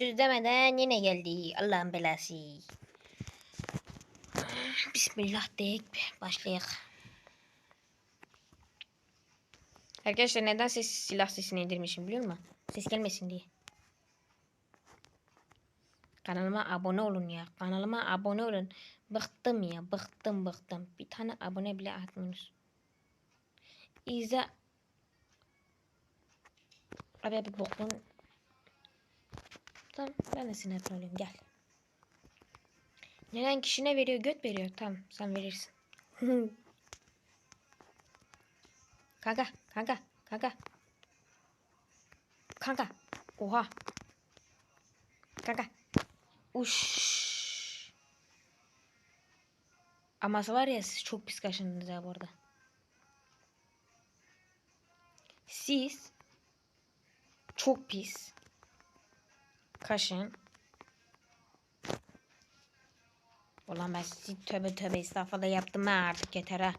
Düz demeden yine geldi. Allah'ın belası. Bismillah deyip başlayalım. Arkadaşlar neden ses silah sesini indirmişim biliyor musun? Ses gelmesin diye. Kanalıma abone olun ya. Kanalıma abone olun. Bıktım ya. Bıktım bıktım. Bir tane abone bile atmıyorsunuz. İza. Abi abi boktan. Tamam ben de sinir olayım gel. Neden kişine veriyor göt veriyor. Tamam sen verirsin. kanka kanka kanka. Kanka. Oha. Kanka. Uş. Ama var ya siz çok pis kaşındınız ya bu arada. Siz çok pis kaşın. Ulan ben sizi tövbe tövbe estağfurullah yaptım ha artık yeter ha.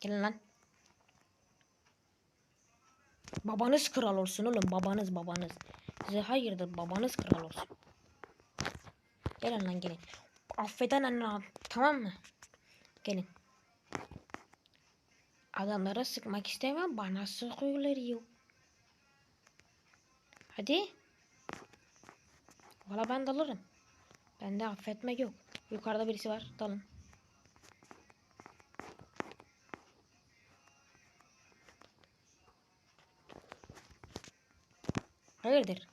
Gelin lan. Babanız kral olsun oğlum babanız babanız. Size hayırdır babanız kral olsun. Gelin lan gelin. Affeden anne tamam mı? Gelin. Adamlara sıkmak istemem bana sıkıyorlar yok. Hadi. Valla ben dalırım. Bende affetmek yok. Yukarıda birisi var. Dalın. Hayırdır?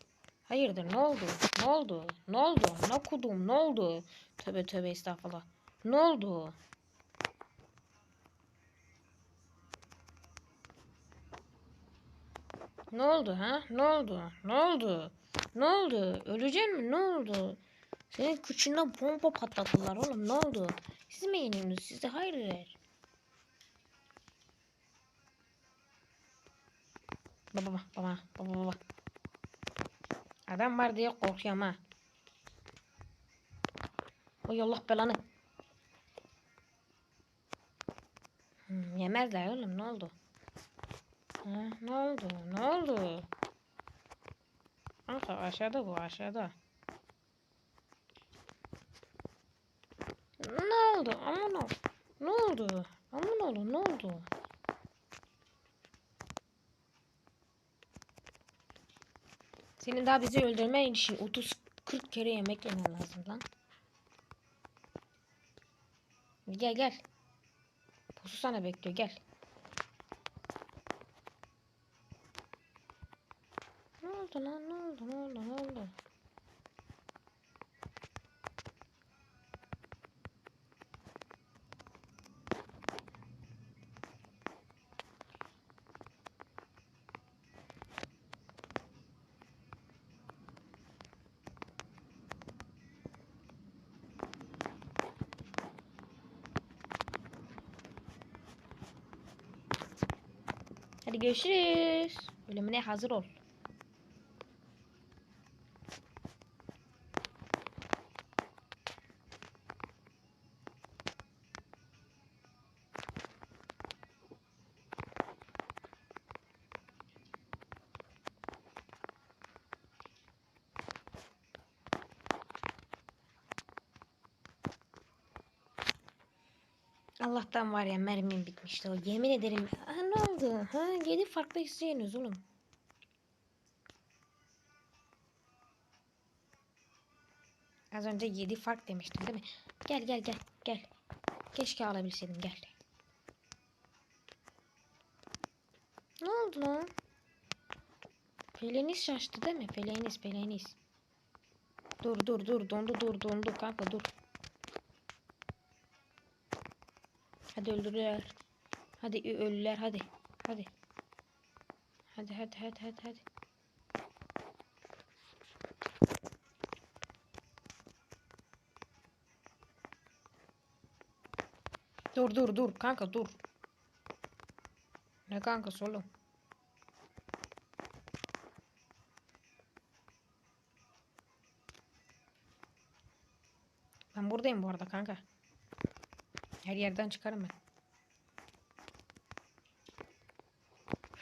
Hayırdır? Ne oldu? Ne oldu? Ne oldu? Ne kudum? Ne oldu? Tövbe tövbe estağfurullah. Ne oldu? Ne oldu ha? Ne oldu? Ne oldu? Ne oldu? Öleceksin mi? Ne oldu? Senin kıçından pompa patlattılar oğlum. Ne oldu? Siz mi yeniyorsunuz? Siz de hayırdır? Baba baba baba baba. Adam var diye korkuyorum ha. Oy Allah belanı. Hmm, yemezler oğlum ne oldu? Ha, ne oldu? Ne oldu? Kanka aşağıda bu aşağıda. Ne oldu? Aman ol. Ne oldu? Aman oğlum ne oldu? Senin daha bizi öldürmen için 30-40 kere yemek yemen lazım lan. Gel gel. Pusu sana bekliyor gel. Oldu lan ne oldu ne oldu ne oldu? Hadi görüşürüz. Ölümüne hazır ol. Allah'tan var ya mermim bitmişti o. Yemin ederim. Ha ne oldu? Ha yedi farklı isteyiniz oğlum. Az önce yedi fark demiştim değil mi? Gel gel gel gel. Keşke alabilseydim gel. Ne oldu lan? Peleğiniz şaştı değil mi? Peleğiniz peleğiniz. Dur dur dur dondu dur dondu kanka dur. Hadi öldürüler. Hadi ölüler hadi. Hadi. Hadi hadi hadi hadi hadi. Dur dur dur kanka dur. Ne kanka oğlum? Ben buradayım bu arada kanka. Her yerden çıkarım ben.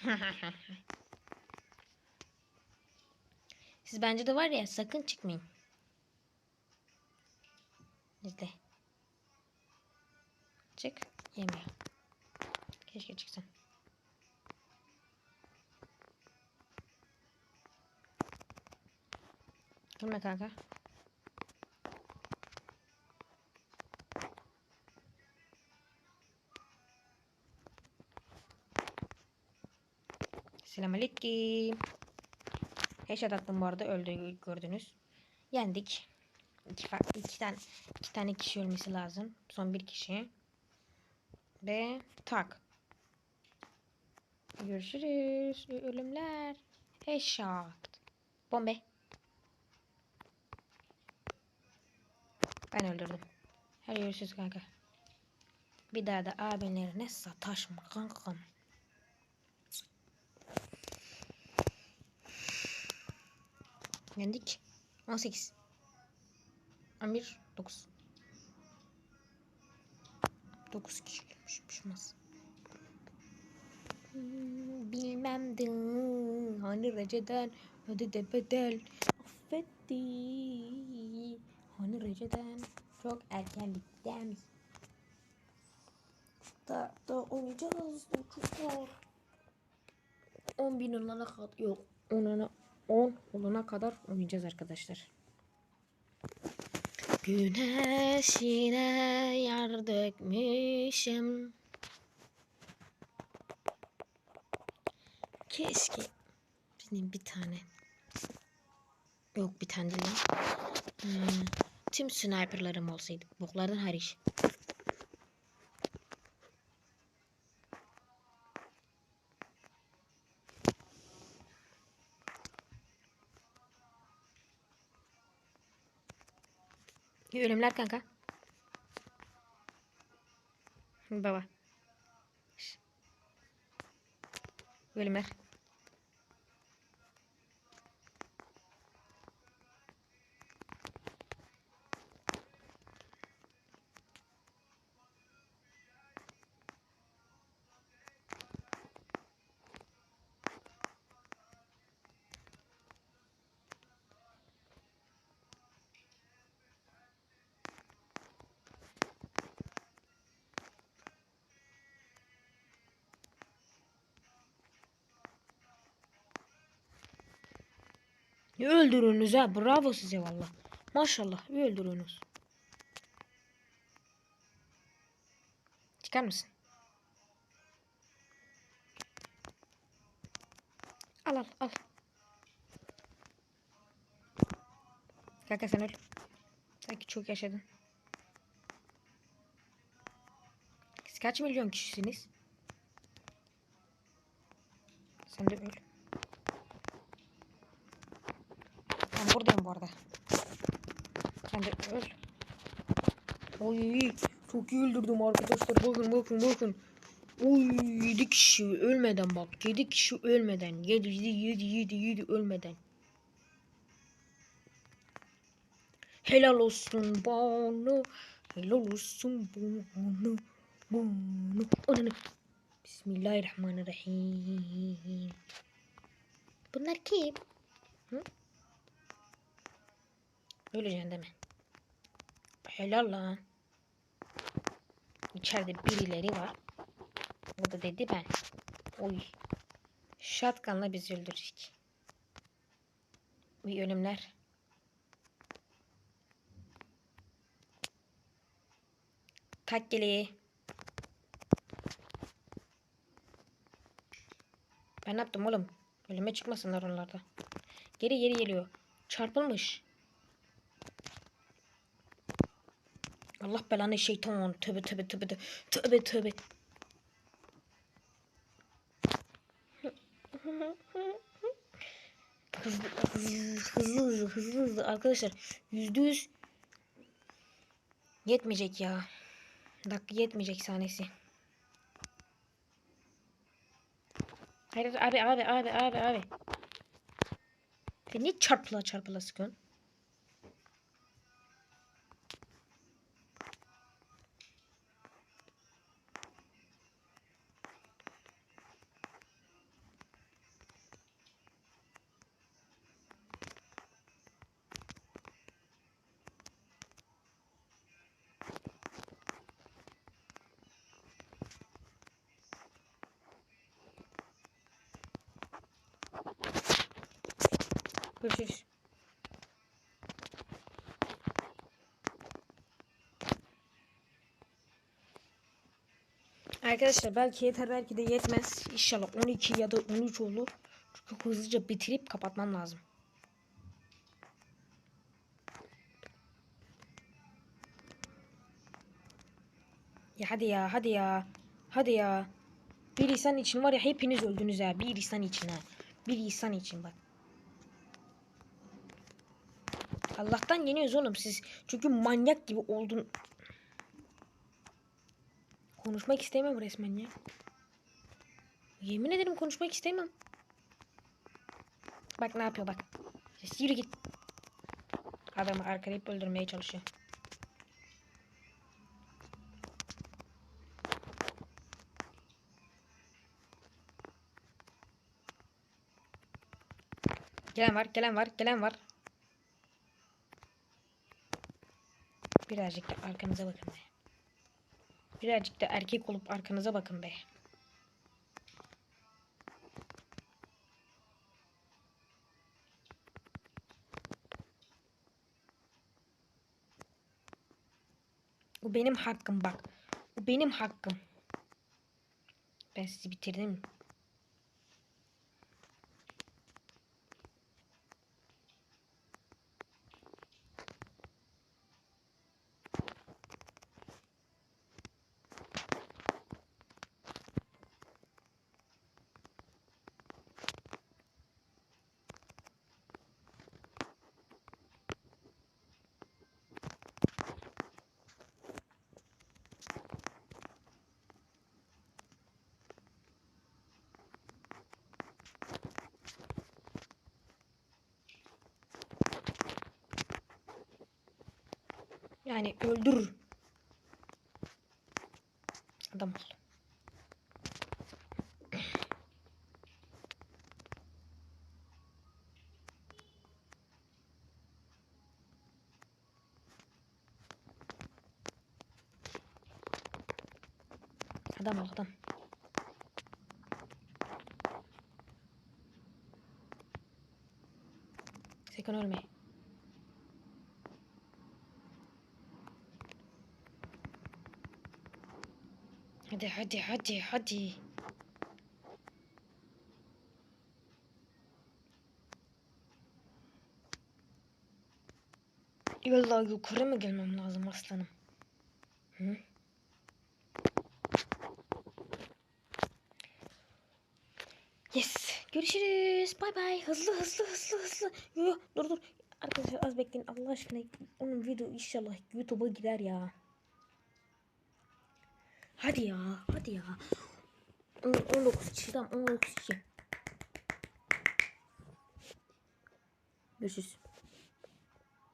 Siz bence de var ya sakın çıkmayın. İzle. Çık. Yemiyor. Keşke çıksan. Gülme kanka. Selamünaleyküm. Headshot attım bu arada öldü gördünüz. Yendik. İki, fa- iki tane iki tane kişi ölmesi lazım. Son bir kişi. Ve tak. Görüşürüz. Ölümler. Headshot. Bombe. Ben öldürdüm. Hadi görüşürüz kanka. Bir daha da abinlerine sataşma kankam. Yendik. 18. 11. 9. 9 kişi gelmiş. Bir şey olmaz. Bilmem de hani receden öde de bedel affetti hani receden çok erken bitti da da oynayacağız zor 10 bin olana kadar yok 10 10 olana kadar oynayacağız arkadaşlar Güneş yine yar dökmüşüm Keşke benim bir tane yok bir tane değil. Hmm, tüm sniperlarım olsaydı boklardan hariç. Ölümler kanka. Baba. Ölümler. İyi öldürünüz ha. Bravo size valla. Maşallah. öldürünüz. Çıkar mısın? Al al al. Kanka sen öl. Sanki çok yaşadın. Siz kaç milyon kişisiniz? Sen de öl. Ben buradayım bu arada. Sen de öl. Oy çok iyi öldürdüm arkadaşlar. Bakın bakın bakın. Oy 7 kişi ölmeden bak. 7 kişi ölmeden. 7 7 7 7 7 ölmeden. Helal olsun bana. Helal olsun bana. Bana. Ananı. Bismillahirrahmanirrahim. Bunlar kim? Hı? Öleceksin mi? Helal lan. İçeride birileri var. O da dedi ben. Oy. Shotgun'la bizi öldürecek. Bir ölümler. Takkeli. Ben ne yaptım oğlum? Ölüme çıkmasınlar onlarda. Geri geri geliyor. Çarpılmış. Allah belanı şeytan. Tövbe tövbe tövbe tövbe tövbe. Hızlı hızlı hızlı hızlı hızlı arkadaşlar yüzde yüz yetmeyecek ya. Dakika yetmeyecek sahnesi. Hayır abi abi abi abi abi. Sen çarpıla çarpıla sıkıyorsun? Görüşürüz. Arkadaşlar belki yeter belki de yetmez. İnşallah 12 ya da 13 olur. Çünkü hızlıca bitirip kapatmam lazım. Ya hadi ya hadi ya. Hadi ya. Bir insan için var ya hepiniz öldünüz ha. Bir insan için ha. Bir insan için bak. Allah'tan yeniyoruz oğlum siz. Çünkü manyak gibi oldun. Konuşmak istemem resmen ya. Yemin ederim konuşmak istemem. Bak ne yapıyor bak. Ses yürü git. Adamı arkalayıp öldürmeye çalışıyor. Gelen var, gelen var, gelen var. Birazcık da arkanıza bakın be. Birazcık da erkek olup arkanıza bakın be. Bu benim hakkım bak. Bu benim hakkım. Ben sizi bitirdim. Yani öldürür. Adam ol. Adam ol adam. Sakın ölme. Hadi hadi hadi hadi. Vallahi yukarı mı gelmem lazım aslanım? Hı? Yes. Görüşürüz. Bay bay. Hızlı hızlı hızlı hızlı. Yo, dur dur. Arkadaşlar az bekleyin. Allah aşkına onun video inşallah YouTube'a gider ya. Hadi ya. Hadi ya. 19 kişi tamam 19 kişi. Görüşürüz.